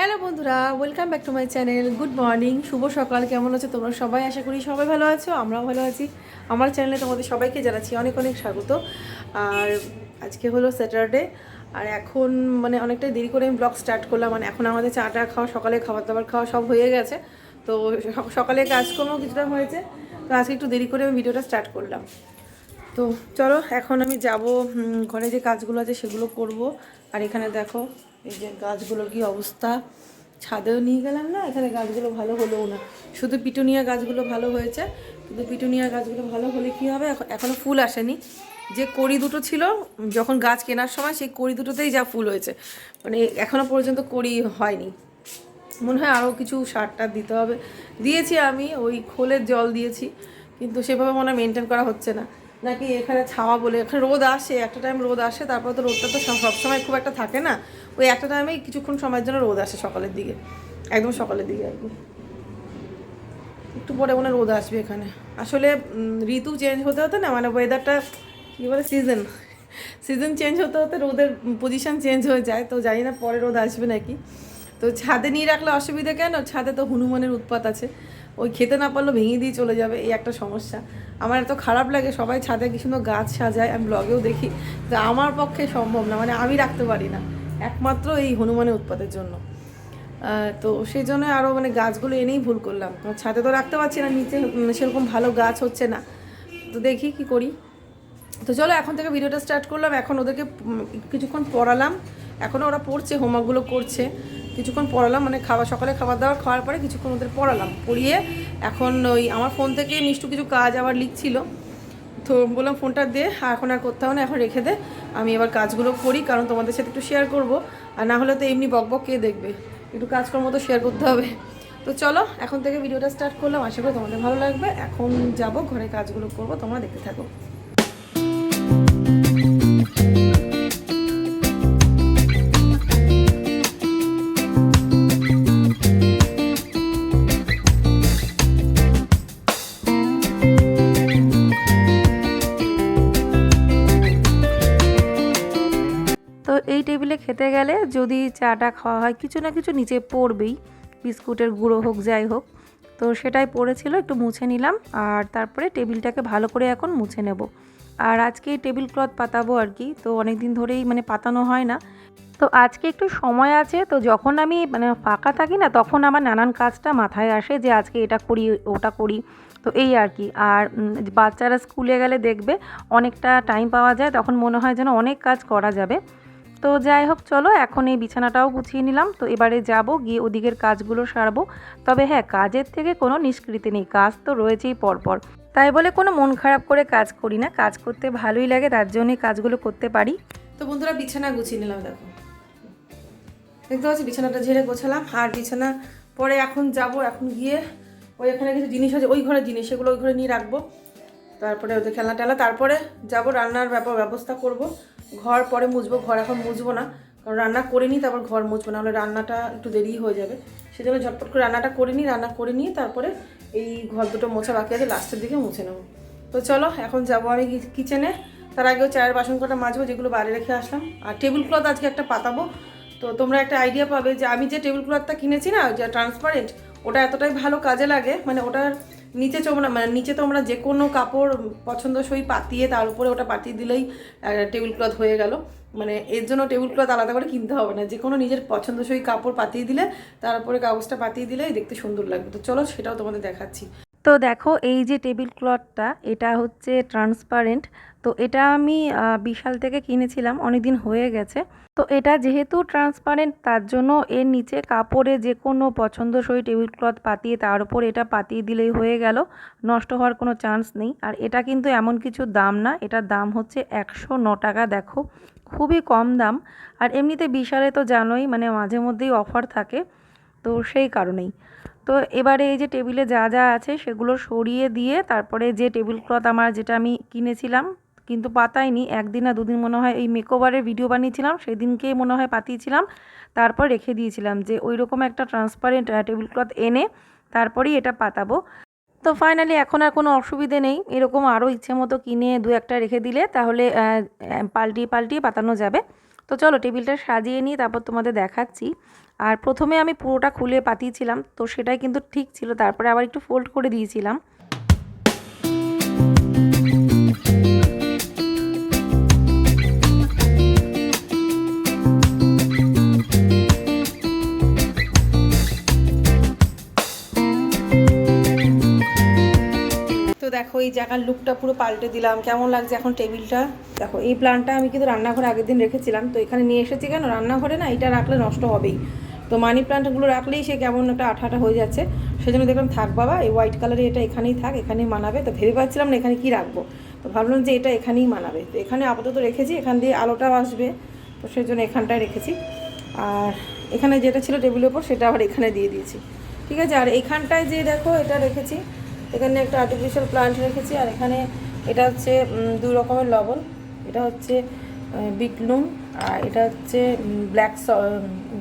Hello বন্ধুরা welcome back to my channel good morning শুভ সকাল, কেমন আছো তোমরা সবাই? আশা করি সবাই ভালো আছো, আমরাও ভালো আছি। আমার চ্যানেলে তোমাদের সবাইকে জানাচ্ছি অনেক অনেক স্বাগত। আর আজকে হলো স্যাটারডে আর এখন মানে অনেকটাই দেরি করে আমি ব্লগ স্টার্ট করলাম। মানে এখন আমাদের চা টা খাওয়া, সকালে খাবার দাবার খাওয়া সব হয়ে গেছে। তো সক- সকালে কাজকর্ম কিছুটা হয়েছে, তো আজকে একটু দেরি করে আমি ভিডিওটা স্টার্ট করলাম। তো চলো, এখন আমি যাব ঘরে যে কাজগুলো আছে সেগুলো করব। আর এখানে দেখো এই যে গাছগুলোর কি অবস্থা? ছাদেও নিয়ে গেলাম না, এখানে গাছগুলো ভালো হলোও না। শুধু পিটুনিয়া গাছগুলো ভালো হয়েছে, কিন্তু পিটুনিয়া গাছগুলো ভালো হলে কি হবে? এখন এখনও ফুল আসেনি। যে কড়ি দুটো ছিল, যখন গাছ কেনার সময় সেই কড়ি দুটোতেই যা ফুল হয়েছে। মানে এখনও পর্যন্ত কড়ি হয়নি। মনে হয় আরও কিছু সার টার দিতে হবে। দিয়েছি আমি, ওই খোলের জল দিয়েছি, কিন্তু সেভাবে মনে হয় মেনটেন করা হচ্ছে না। নাকি এখানে ছাওয়া বলে, এখানে রোদ আসে, একটা টাইম রোদ আসে, তারপর তো রোদটা তো সব- সবসময় খুব একটা থাকে না। ওই একটা টাইমেই কিছুক্ষণ সময়ের জন্য রোদ আসে সকালের দিকে, একদম সকালের দিকে আর কি। একটু পরে মনে রোদ আসবে এখানে। আসলে ঋতু চেঞ্জ হতে হতে না মানে ওয়েদারটা কী বলে সিজন সিজন চেঞ্জ হতে হতে রোদের পজিশন চেঞ্জ হয়ে যায়, তো জানি না পরে রোদ আসবে নাকি। তো ছাদে নিয়ে রাখলে অসুবিধা কেন? ছাদে তো হনুমানের উৎপাত আছে। ওই খেতে না পারলেও ভেঙে দিয়ে চলে যাবে, এই একটা সমস্যা। আমার এত খারাপ লাগে, সবাই ছাদে কি সুন্দর গাছ সাজায়, আমি ব্লগেও দেখি। তো আমার পক্ষে সম্ভব না মানে আমি রাখতে পারি না। একমাত্র এই হনুমানের উৎপাতের জন্য। তো সেই জন্য আরও মানে গাছগুলো এনেই ভুল করলাম। ছাদে তো রাখতে পারছি না, নিচে সেরকম ভালো গাছ হচ্ছে না। তো দেখি কি করি। তো চলো, এখন থেকে ভিডিওটা স্টার্ট করলাম। এখন ওদেরকে কিছুক্ষণ পড়ালাম। এখনও ওরা পড়ছে হোমওয়ার্কগুলো করছে। কিছুক্ষণ পড়ালাম মানে খাওয়া, সকালে খাবার দাবার খাওয়ার পরে কিছুক্ষণ ওদের পড়ালাম। পড়িয়ে এখন ওই আমার ফোন থেকে মিষ্টু কিছু কাজ আবার লিখছিল। তো বললাম ফোনটা দে এখন আর করতে হবে না, এখন রেখে দে। আমি এবার কাজগুলো করি, কারণ তোমাদের সাথে একটু শেয়ার করব। আর না হলে তো এমনি বক বক কে দেখবে? একটু কাজকর্ম তো শেয়ার করতে হবে। তো চলো, এখন থেকে ভিডিওটা স্টার্ট করলাম। আশা করি তোমাদের ভালো লাগবে। এখন যাব, ঘরে কাজগুলো করব, তোমরা দেখতে থাকো। খেতে গেলে যদি চাটা খাওয়া হয়, কিছু না কিছু নিচে পড়বেই, বিস্কুটের গুঁড়ো হোক, যাই হোক। তো সেটাই পড়েছিল, একটু মুছে নিলাম, আর তারপরে টেবিলটাকে ভালো করে এখন মুছে নেব। আর আজকে টেবিল ক্লথ পাতাবো আর কি, তো অনেক দিন ধরেই মানে পাতানো হয় না। তো আজকে একটু সময় আছে, তো যখন আমি মানে ফাঁকা থাকি না, তখন আমার নানান কাজটা মাথায় আসে যে আজকে এটা করি, ওটা করি। তো এই আর কি, আর বাচ্চারা স্কুলে গেলে দেখবে, অনেকটা টাইম পাওয়া যায়, তখন মনে হয় যেন অনেক কাজ করা যাবে। তো যাই হোক, চলো, এখন এই বিছানাটাও গুছিয়ে নিলাম। তো এবারে যাব, গিয়ে ওদিকের কাজগুলো সারবো। তবে হ্যাঁ কাজের থেকে কোনো নিষ্কৃতি নেই, কাজ তো রয়েছেই পরপর। তাই বলে কোনো মন খারাপ করে কাজ করি না, কাজ করতে ভালোই লাগে, তার জন্যই কাজগুলো করতে পারি। তো বন্ধুরা, বিছানা গুছিয়ে নিলাম, দেখো। দেখতে পাচ্ছি, বিছানাটা ঝেড়ে গোছালাম, আর বিছানা পরে এখন যাব, এখন গিয়ে ওই এখানে কিছু জিনিস আছে, ওই ঘরের জিনিস, সেগুলো ওই ঘরে নিয়ে রাখব। তারপরে ওদের খেলনা টেলা তারপরে যাব, রান্নার ব্যাপার ব্যবস্থা করব। ঘর পরে মুছবো, ঘর এখন মুছবো না। কারণ রান্না করে নিই তারপর ঘর মুছবো না হলে রান্নাটা একটু দেরি হয়ে যাবে। সেজন্য ঝটপট করে রান্নাটা করে নিই রান্না করে নিয়ে তারপরে এই ঘর দুটো মোছা বাকি আছে লাস্টের দিকে মুছে নেব। তো চলো, এখন যাব আমি কিচেনে তার আগেও চায়ের বাসন কটা মাজবো, যেগুলো বাইরে রেখে আসলাম। আর টেবিল ক্লথ আজকে একটা পাতাবো। তো তোমরা একটা আইডিয়া পাবে যে আমি যে টেবিল ক্লথটা কিনেছি না, যে ট্রান্সপারেন্ট ওটা এতটাই ভালো কাজে লাগে মানে ওটার নিচে তোমরা মানে নিচে তোমরা যে কোনো কাপড় পছন্দসই পাতিয়ে তার উপরে ওটা পাতিয়ে দিলেই টেবিল ক্লথ হয়ে গেল। মানে এর জন্য টেবিল ক্লথ আলাদা করে কিনতে হবে না। যে কোনো নিজের পছন্দসই কাপড় পাতিয়ে দিলে, তার উপরে কাগজটা পাতিয়ে দিলেই দেখতে সুন্দর লাগবে। তো চলো সেটাও তোমাদের দেখাচ্ছি। তো দেখো, এই যে টেবিল ক্লথটা, এটা হচ্ছে ট্রান্সপারেন্ট। তো এটা আমি বিশাল থেকে কিনেছিলাম অনেক দিন হয়ে গেছে। তো এটা যেহেতু ট্রান্সপারেন্ট, তার জন্য এর নিচে কাপড়ে যে কোনো পছন্দসই টেবিল ক্লথ পাতিয়ে, তার উপর এটা পাতিয়ে দিলেই হয়ে গেল। নষ্ট হওয়ার কোনো চান্স নেই। আর এটা কিন্তু এমন কিছু দাম না, এটার দাম হচ্ছে একশো ন টাকা, দেখো। খুবই কম দাম। আর এমনিতে বিশালে তো জানোই মানে মাঝে মধ্যেই অফার থাকে। তো সেই কারণেই। তো এবারে এই যে টেবিলে যা যা আছে সেগুলো সরিয়ে দিয়ে তারপরে যে টেবিল ক্লথ আমার যেটা আমি কিনেছিলাম, কিন্তু পাতাইনি, একদিন না দুদিন মনে হয় এই মেকওভারের ভিডিও বানিয়েছিলাম সেদিনকেই মনে হয় পাতিয়েছিলাম, তারপর রেখে দিয়েছিলাম যে ওই রকম একটা ট্রান্সপারেন্ট টেবিল ক্লথ এনে তারপরেই এটা পাতাবো। তো ফাইনালি এখন আর কোনো অসুবিধে নেই, এরকম আরও ইচ্ছে মতো কিনে দু একটা রেখে দিলে তাহলে পাল্টিয়ে পাল্টিয়ে পাতানো যাবে। তো চলো টেবিলটা সাজিয়ে নিয়ে তারপর তোমাদের দেখাচ্ছি। আর প্রথমে আমি পুরোটা খুলে পাতিয়েছিলাম, তো সেটাই কিন্তু ঠিক ছিল, তারপরে আবার একটু ফোল্ড করে দিয়েছিলাম। এই জায়গার লুকটা পুরো পাল্টে দিলাম। কেমন লাগছে এখন টেবিলটা? দেখো, এই প্ল্যানটা আমি কিন্তু রান্নাঘরে আগের দিন রেখেছিলাম। তো এখানে নিয়ে এসেছি কেন? রান্নাঘরে না এটা রাখলে নষ্ট হবেই। তো মানি প্ল্যান্টগুলো রাখলেই সে কেমন একটা আঠা আঠা হয়ে যাচ্ছে। সেজন্য দেখলাম, থাক বাবা, এই হোয়াইট কালারের এটা এখানেই থাক, এখানেই মানাবে। তো ভেবে পাচ্ছিলাম না এখানে কি রাখব। তো ভাবলাম যে এটা এখানেই মানাবে। তো এখানে আপাতত রেখেছি, এখান দিয়ে আলোটাও আসবে। তো সেই জন্য এখানটায় রেখেছি। আর এখানে যেটা ছিল টেবিলের ওপর সেটা আবার এখানে দিয়ে দিয়েছি। ঠিক আছে? আর এখানটায় যে দেখো, এটা রেখেছি। এখানে একটা আর্টিফিশিয়াল প্লান্ট রেখেছি আর এখানে এটা হচ্ছে দু রকমের লবণ। এটা হচ্ছে বিট নুন আর এটা হচ্ছে ব্ল্যাক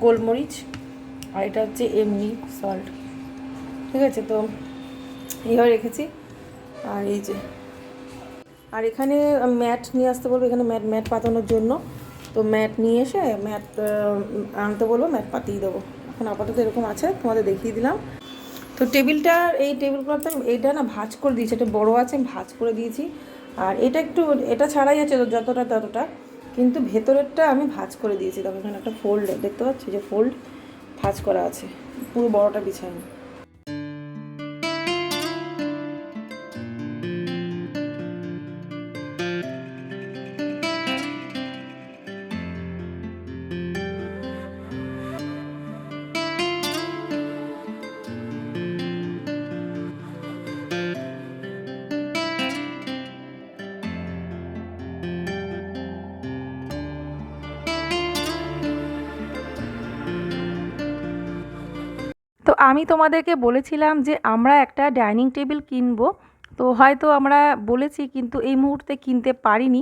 গোলমরিচ আর এটা হচ্ছে এমনি সল্ট ঠিক আছে, তো এইভাবে রেখেছি। আর এই যে, আর এখানে ম্যাট নিয়ে আসতে বলব। এখানে ম্যাট ম্যাট পাতানোর জন্য। তো ম্যাট নিয়ে এসে ম্যাট আনতে বলব, ম্যাট পাতিয়ে দেবো। এখন আপাতত এরকম আছে, তোমাদের দেখিয়ে দিলাম। তো টেবিলটা, এই টেবিল ক্লথটা এটা না ভাঁজ করে দিয়েছি, এটা বড় আছে, আমি ভাজ করে দিয়েছি। আর এটা একটু, এটা ছাড়াই আছে যতটা ততটা, কিন্তু ভেতরেরটা আমি ভাঁজ করে দিয়েছি। তখন এখানে একটা ফোল্ড দেখতে পাচ্ছি? যে ফোল্ড ভাঁজ করা আছে। পুরো বড়োটা বিছায়নি আমি তোমাদেরকে বলেছিলাম যে আমরা একটা ডাইনিং টেবিল কিনবো। তো হয়তো আমরা বলেছি কিন্তু এই মুহূর্তে কিনতে পারিনি।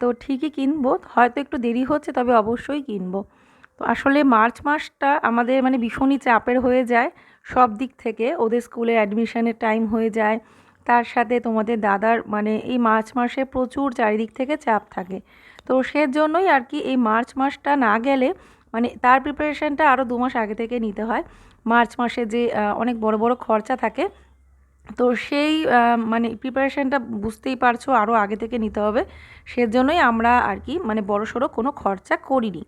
তো ঠিকই কিনবো। হয়তো একটু দেরি হচ্ছে, তবে অবশ্যই কিনবো। তো আসলে মার্চ মাসটা আমাদের মানে ভীষণই চাপের হয়ে যায় সব দিক থেকে। ওদের স্কুলে অ্যাডমিশনের টাইম হয়ে যায়। তার সাথে তোমাদের দাদার মানে এই মার্চ মাসে প্রচুর চারিদিক থেকে চাপ থাকে। তো সেজন্যই আর কি এই মার্চ মাসটা না গেলে মানে তার প্রিপারেশনটা আরও দু মাস আগে থেকে নিতে হয়। মার্চ মাসে যে অনেক বড় বড় খরচা থাকে। তো সেই মানে প্রিপারেশনটা বুঝতেই পারছ আরও আগে থেকে নিতে হবে। সেজন্যই আমরা আর কি মানে বড়সড় কোনো খরচা করিনি।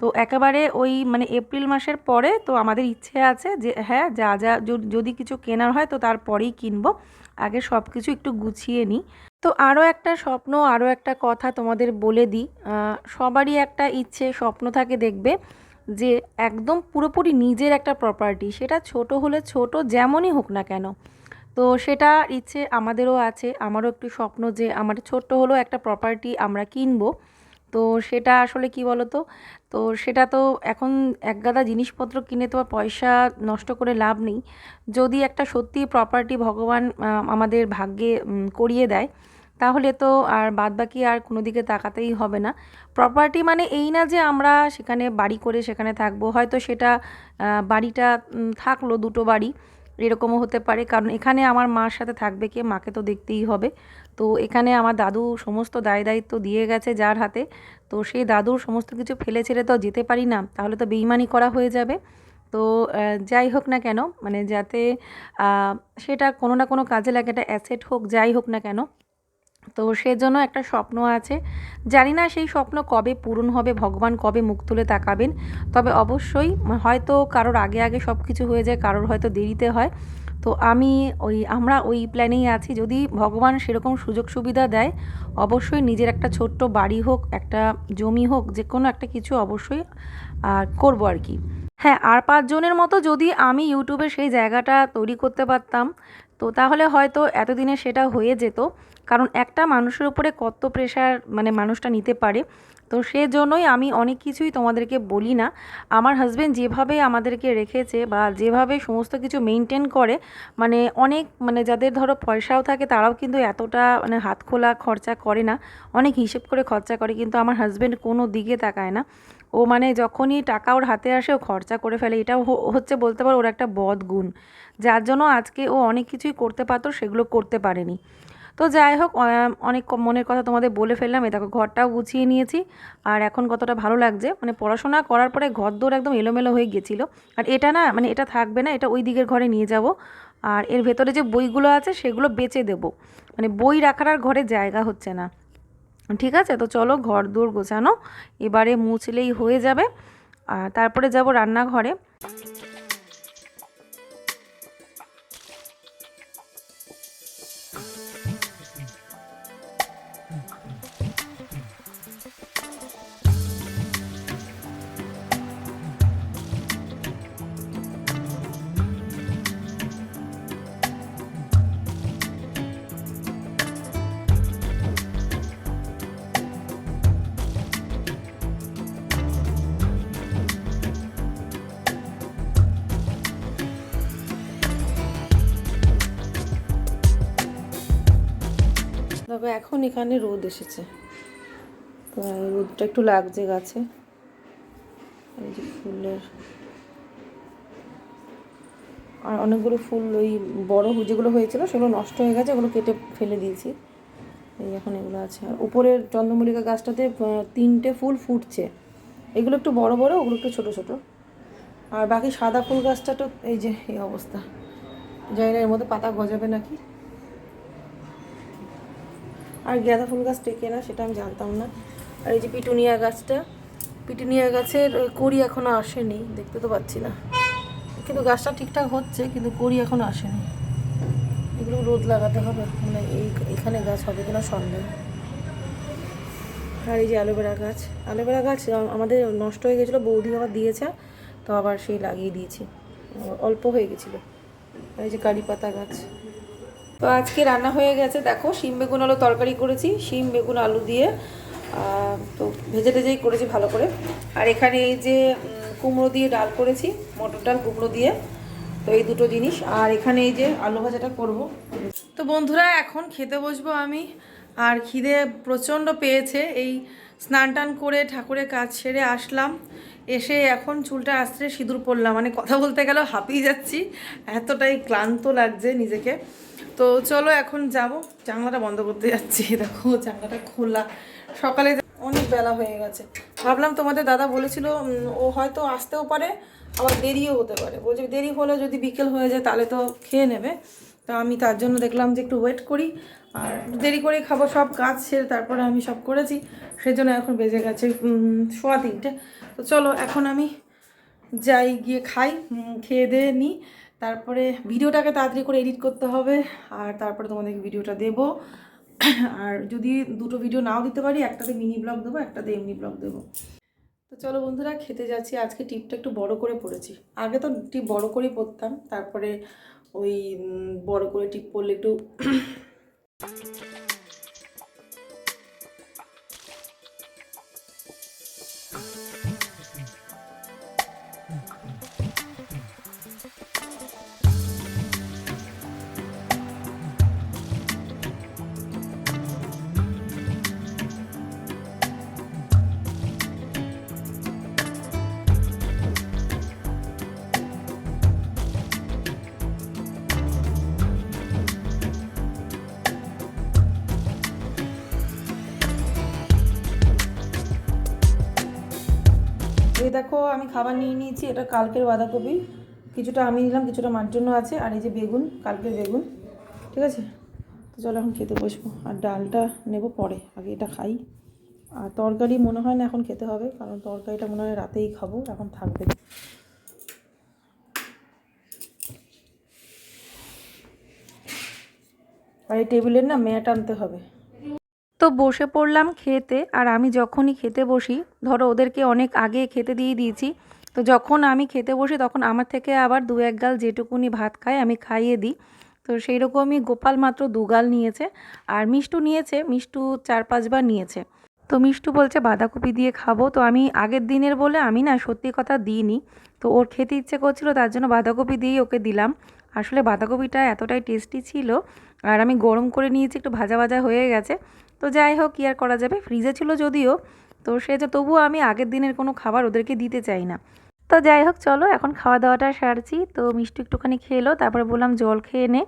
তো একেবারে ওই মানে এপ্রিল মাসের পরে তো আমাদের ইচ্ছে আছে যে হ্যাঁ যা যা, যদি কিছু কেনার হয় তো তারপরেই কিনবো। আগে সব কিছু একটু গুছিয়ে নিই। তো আরও একটা স্বপ্ন, আরও একটা কথা তোমাদের বলে দিই। সবারই একটা ইচ্ছে, স্বপ্ন থাকে দেখবে যে একদম পুরোপুরি নিজের একটা প্রপার্টি সেটা ছোট হলে ছোট যেমনই হোক না কেন। তো সেটা ইচ্ছে আমাদেরও আছে, আমারও একটু স্বপ্ন যে আমার ছোট্ট হলেও একটা প্রপার্টি আমরা কিনবো। তো সেটা আসলে কি বলো তো সেটা তো এখন একগাদা জিনিসপত্র কিনে তো আর পয়সা নষ্ট করে লাভ নেই। যদি একটা সত্যি প্রপার্টি ভগবান আমাদের ভাগ্যে করিয়ে দেয়, তাহলে তো আর বাদবাকি আর কোনো দিকে তাকাতেই হবে না। প্রপার্টি মানে এই না যে আমরা সেখানে বাড়ি করে সেখানে থাকব, হয়তো সেটা বাড়িটা থাকল দুটো বাড়ি এরকমও হতে পারে। কারণ এখানে আমার মার সাথে থাকবে কে? মাকে তো দেখতেই হবে। তো এখানে আমার দাদু সমস্ত দায় দায়িত্ব দিয়ে গেছে যার হাতে। তো সেই দাদুর সমস্ত কিছু ফেলে ছেড়ে তো যেতে পারি না। তাহলে তো বেইমানি করা হয়ে যাবে। তো যাই হোক না কেন মানে যাতে সেটা কোনো না কোনো কাজে লাগে। এটা অ্যাসেট হোক, যাই হোক না কেন। তো সেজন্য একটা স্বপ্ন আছে। জানি না সেই স্বপ্ন কবে পূরণ হবে, ভগবান কবে মুখ তুলে তাকাবেন। তবে অবশ্যই হয়তো কারোর আগে আগে সব কিছু হয়ে যায়, কারোর হয়তো দেরিতে হয়। তো আমি ওই, আমরা ওই প্ল্যানেই আছি। যদি ভগবান সেরকম সুযোগ সুবিধা দেয়, অবশ্যই নিজের একটা ছোট্ট বাড়ি হোক, একটা জমি হোক যে কোনো একটা কিছু অবশ্যই করব আর কি। হ্যাঁ আর পাঁচজনের মতো যদি আমি ইউটিউবে সেই জায়গাটা তৈরি করতে পারতাম, তো তাহলে হয়তো এতদিনে সেটা হয়ে যেত। কারণ একটা মানুষের উপরে কত প্রেশার মানে মানুষটা নিতে পারে, তো সেজন্যই আমি অনেক কিছুই তোমাদেরকে বলি না। আমার হাজব্যান্ড যেভাবে আমাদেরকে রেখেছে বা যেভাবে সমস্ত কিছু মেনটেন করে মানে অনেক মানে যাদের ধরো পয়সাও থাকে তারাও কিন্তু এতটা মানে হাত খোলা খরচা করে না, অনেক হিসেব করে খরচা করে, কিন্তু আমার হাজবেন্ড কোনো দিকে তাকায় না। ও মানে যখনই টাকা ওর হাতে আসে ও খরচা করে ফেলে এটাও হ- হচ্ছে বলতে পারো ওর একটা বদ গুণ যার জন্য আজকে ও অনেক কিছুই করতে পারতো, সেগুলো করতে পারেনি। তো যাই হোক অনেক মনের কথা তোমাদের বলে ফেললাম। এ দেখো, ঘরটাও গুছিয়ে নিয়েছি। আর এখন কতটা ভালো লাগছে। মানে পড়াশোনা করার পরে ঘর দৌড় একদম এলোমেলো হয়ে গেছিল আর এটা না মানে এটা থাকবে না, এটা ওই দিকের ঘরে নিয়ে যাব। আর এর ভেতরে যে বইগুলো আছে, সেগুলো বেচে দেবো। মানে বই রাখার আর ঘরে জায়গা হচ্ছে না। ঠিক আছে? তো চলো ঘর দৌড় গোছানো। এবারে মুছলেই হয়ে যাবে। আর তারপরে যাব রান্নাঘরে। দেখো এখন এখানে রোদ এসেছে। তো রোদটা একটু লাগছে গাছে। এই যে ফুলের আর অনেকগুলো ফুল ওই বড় যেগুলো হয়েছিল সেগুলো নষ্ট হয়ে গেছে, ওগুলো কেটে ফেলে দিয়েছি। এই এখন এগুলো আছে। আর উপরের চন্দ্রমল্লিকা গাছটাতে তিনটে ফুল ফুটছে। এগুলো একটু বড় বড়, ওগুলো একটু ছোট ছোট। আর বাকি সাদা ফুল গাছটা তো এই যে, এই অবস্থা। জানি না, এর মধ্যে পাতা গজাবে নাকি? আর গাঁদা ফুল গাছ টেকে না, সেটা আমি জানতাম না। আর এই যে পিটুনিয়া গাছটা, পিটুনিয়া গাছের কড়ি এখনও আসেনি, দেখতে তো পাচ্ছি না। কিন্তু গাছটা ঠিকঠাক হচ্ছে, কিন্তু কড়ি এখনও আসেনি। এগুলো রোদ লাগাতে হবে মানে এই, এখানে গাছ হবে কিনা সন্দেহ। আর এই যে অ্যালোভেরা গাছ অ্যালোভেরা গাছ আমাদের নষ্ট হয়ে গেছিল, বৌদি আবার দিয়েছে, তো আবার সেই লাগিয়ে দিয়েছি। অল্প হয়ে গেছিল। আর এই যে কারি পাতা গাছ। তো আজকে রান্না হয়ে গেছে, দেখো, শিম বেগুন আলু তরকারি করেছি, শিম বেগুন আলু দিয়ে তো ভেজে টেজেই করেছি ভালো করে। আর এখানে এই যে কুমড়ো দিয়ে ডাল করেছি, মটর ডাল, কুমড়ো দিয়ে, তো এই দুটো জিনিস। আর এখানে এই যে আলু ভাজাটা করব। তো বন্ধুরা, এখন খেতে বসবো আমি, আর খিদে প্রচণ্ড পেয়েছে, এই স্নান টান করে ঠাকুরের কাজ সেরে আসলাম। এসে এখন চুলটা আস্তে সিঁদুর পরলাম মানে কথা বলতে গেলেও হাঁপিয়ে যাচ্ছি, এতটাই ক্লান্ত লাগছে নিজেকে। তো চলো এখন যাব। জানলাটা বন্ধ করতে যাচ্ছি। দেখো, জানলাটা খোলা। সকালে অনেক বেলা হয়ে গেছে। ভাবলাম তোমাদের দাদা বলেছিল ও হয়তো আসতেও পারে, আবার দেরিও হতে পারে। বলছে দেরি হলে যদি বিকেল হয়ে যায় তাহলে তো খেয়ে নেবে। তো আমি তার জন্য দেখলাম যে একটু ওয়েট করি। আর দেরি করে খাব, সব কাজ সেরে তারপরে আমি সব করেছি। সেজন্য এখন বেজে গেছে সোয়া তিনটে। তো চলো, এখন আমি যাই, গিয়ে খাই খেয়ে দিয়ে নিই তারপরে ভিডিওটাকে তাড়াতাড়ি করে এডিট করতে হবে, আর তারপরে তোমাদেরকে ভিডিওটা দেব। আর যদি দুটো ভিডিও নাও দিতে পারি, একটাতে মিনি ব্লগ দেবো, একটাতে এমনি ব্লগ দেবো। তো চলো বন্ধুরা, খেতে যাচ্ছি। আজকে টিপটা একটু বড় করে পড়েছি। আগে তো টিপ বড় করেই পড়তাম, তারপরে ওই বড় করে টিপ পড়লে একটু দেখো, আমি খাবার নিয়ে নিয়েছি, এটা কালকের বাঁধাকপি। কিছুটা আমি নিলাম, কিছুটা মার জন্য আছে, আর এই যে বেগুন, কালকের বেগুন, ঠিক আছে? তো চলো এখন খেতে বসবো। আর ডালটা নেব পরে, আগে এটা খাই। আর তরকারি মনে হয় না এখন খেতে হবে, কারণ তরকারিটা মনে হয় রাতেই খাব, এখন থাকবে আর এই টেবিলের না ম্যাট আনতে হবে। তো বসে পড়লাম খেতে, আর আমি যখনই খেতে বসি, ধরো ওদেরকে অনেক আগে খেতে দিয়ে দিয়েছি, তো যখন আমি খেতে বসি তখন আমার থেকে আবার দু এক গাল যেটুকুনি ভাত খায় আমি খাইয়ে দিই। তো সেই রকমই গোপাল মাত্র দুগাল নিয়েছে, আর মিষ্টু নিয়েছে, মিষ্টু চার পাঁচবার নিয়েছে। তো মিষ্টু বলছে, বাঁধাকপি দিয়ে খাব। তো আমি আগের দিনের বলে আমি না সত্যি কথা দিইনি। তো ওর খেতে ইচ্ছে করছিল, তার জন্য বাঁধাকপি দিয়েই ওকে দিলাম। আসলে বাঁধাকপিটা এতটাই টেস্টি ছিল, আর আমি গরম করে নিয়েছি, একটু ভাজা ভাজা হয়ে গেছে। তো যাই হোক, কি আর করা যাবে? ফ্রিজে ছিল যদিও, তো সে যে তবুও আমি আগের দিনের কোনো খাবার ওদেরকে দিতে চাই না। তো যাই হোক, চলো এখন খাওয়া দাওয়াটা সারছি। তো মিষ্টি একটুখানি খেলো, তারপরে বললাম, জল খেয়ে নে।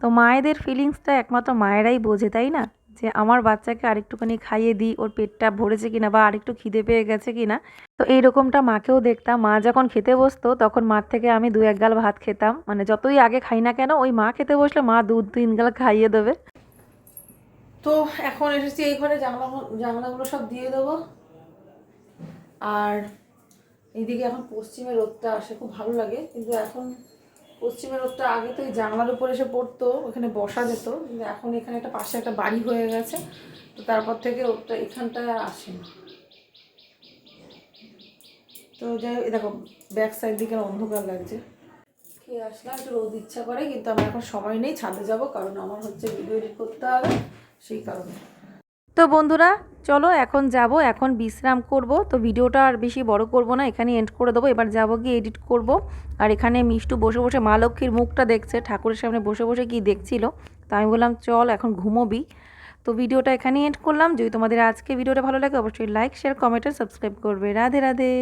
তো মায়েদের ফিলিংসটা একমাত্র মায়েরাই বোঝে, তাই না? যে আমার বাচ্চাকে আরেকটুখানি খাইয়ে দিই, ওর পেটটা ভরেছে কিনা বা আরেকটু খিদে পেয়ে গেছে কিনা। তো এইরকমটা মাকেও দেখতাম। মা যখন খেতে বসতো, তখন মার থেকে আমি দু এক গাল ভাত খেতাম। মানে যতই আগে খাই না কেন, ওই মা খেতে বসলে মা দু তিন গাল খাইয়ে দেবে। তো এখন এসেছি এই ঘরে জানলা জানলাগুলো সব দিয়ে দেবো। আর এইদিকে এখন পশ্চিমে রোদটা আসে খুব ভালো লাগে। কিন্তু এখন পশ্চিমের রোদটা আগে তো এই জানলার উপরে এসে পড়তো ওখানে বসা যেত। কিন্তু এখন এখানে একটা পাশে একটা বাড়ি হয়ে গেছে তো তারপর থেকে রোদটা এখানটায় আর আসে না তো যাই হোক, দেখো ব্যাক সাইড দিকে অন্ধকার লাগছে। খেয়ে আসলাম একটু রোদ ইচ্ছা করে কিন্তু আমার এখন সময় নেই ছাদে যাব কারণ আমার হচ্ছে ভিডিও এডিট করতে হবে। সেই কারণে। তো বন্ধুরা, চলো এখন যাব, এখন বিশ্রাম করব। তো ভিডিওটা আর বেশি বড় করব না, এখানে এন্ড করে দেবো। এবার যাব গিয়ে এডিট করব। আর এখানে মিষ্টু বসে বসে, মা লক্ষ্মীর মুখটা দেখছে, ঠাকুরের সামনে বসে বসে কি দেখছিল। তো আমি বললাম, চল এখন ঘুমোবি। তো ভিডিওটা এখানেই এন্ড করলাম। যদি তোমাদের আজকে ভিডিওটা ভালো লাগে, অবশ্যই লাইক শেয়ার কমেন্ট আর সাবস্ক্রাইব করবে। রাধে রাধে।